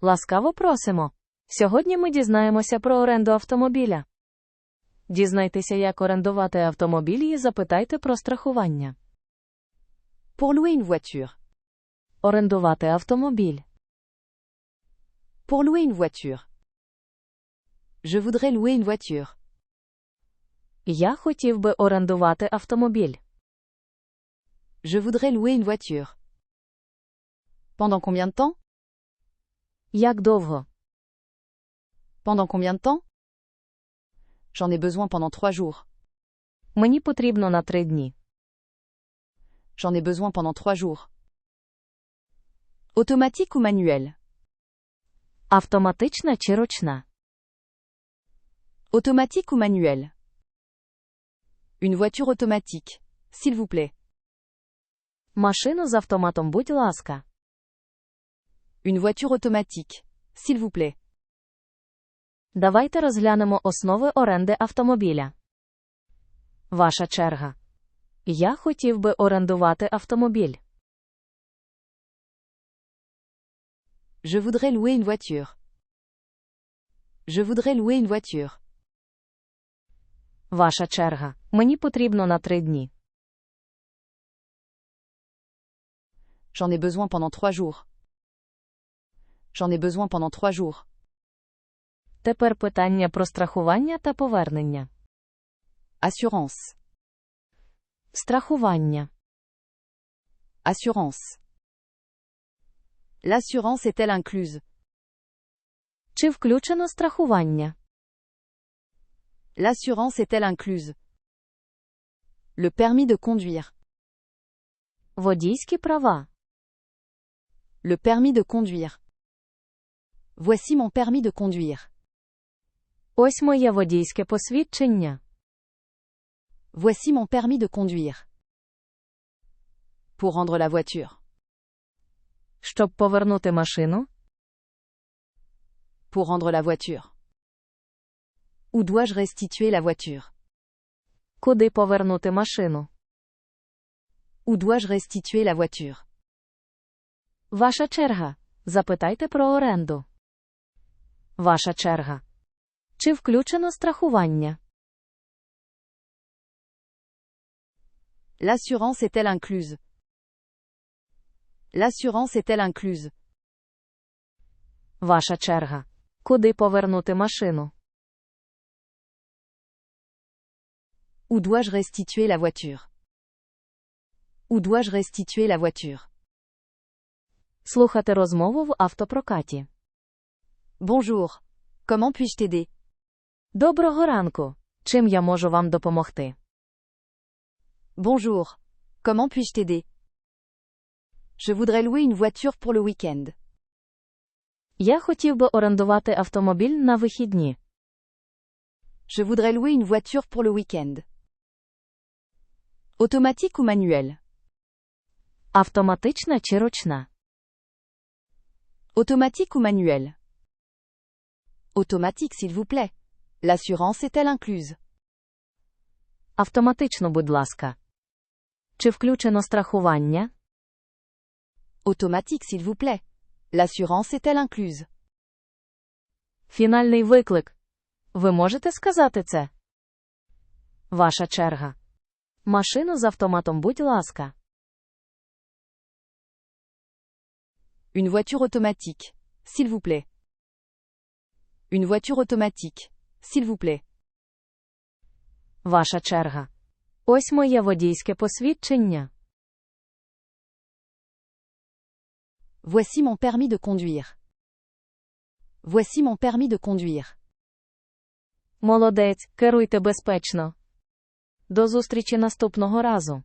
Ласкаво просимо. Сьогодні ми дізнаємося про оренду автомобіля. Дізнайтеся, як орендувати автомобіль і запитайте про страхування. Pour louer une voiture. Орендувати автомобіль. Pour louer une voiture. Je voudrais louer une voiture. Я хотів би орендувати автомобіль. Je voudrais louer une voiture. Pendant combien de temps Як довго? Pendant combien de temps J'en ai besoin pendant trois jours. Мені потрібно на три дні. J'en ai besoin pendant trois jours. Automatique ou manuel Автоматична чи ручна? Automatique ou manuel Une voiture automatique, s'il vous plaît. Машину з автоматом, будь ласка. Une voiture automatique, s'il vous plaît. Давайте розглянемо основи оренди автомобіля. Ваша черга. Я хотів би орендувати автомобіль. Je voudrais louer une voiture. Je voudrais louer une voiture. Ваша черга. Мені потрібно на три дні. J'en ai besoin pendant trois jours. J'en ai besoin pendant trois jours. Тепер питання про страхування та повернення. Assurance. Страхування. Assurance. L'assurance est-elle incluse Чи включено страхування? L'assurance est-elle incluse Le permis de conduire. Водійські права. Le permis de conduire. Voici mon permis de conduire. Ось моє водійське посвідчення. Voici mon permis de conduire. Pour rendre la voiture. Щоб повернути машину, Pour rendre la voiture. Où dois-je restituer la voiture куди повернути машину. Où dois-je restituer la voiture Ваша черга. Запитайте про оренду. Ваша черга. Чи включено страхування? L'assurance est-elle incluse L'assurance est-elle incluse Ваша черга. Куди повернути машину? Où dois-je restituer la voiture Où dois-je restituer la voiture Слухати розмову в автопрокаті. Bonjour. Comment puis-je t'aider Доброго ранку. Чим я можу вам допомогти? Bonjour. Comment puis-je t'aider Je voudrais louer une voiture pour le week-end. Я хотів би орендувати автомобіль на вихідні. Je voudrais louer une voiture pour le week-end. Automatique ou manuel Автоматична чи ручна? Automatique ou manuel Automatique s'il vous plaît. L'assurance est-elle incluse Автоматично, будь ласка. Чи включено страхування? Automatique s'il vous plaît. L'assurance est-elle incluse Фінальний виклик. Ви можете сказати це? Ваша черга. Машину з автоматом, будь ласка. Une voiture automatique, s'il vous plaît. Une voiture automatique, s'il vous plaît. Ваша черга. Ось моє водійське посвідчення. Voici mon permis de conduire. Voici mon permis de conduire. Молодець, керуйте безпечно. До зустрічі наступного разу.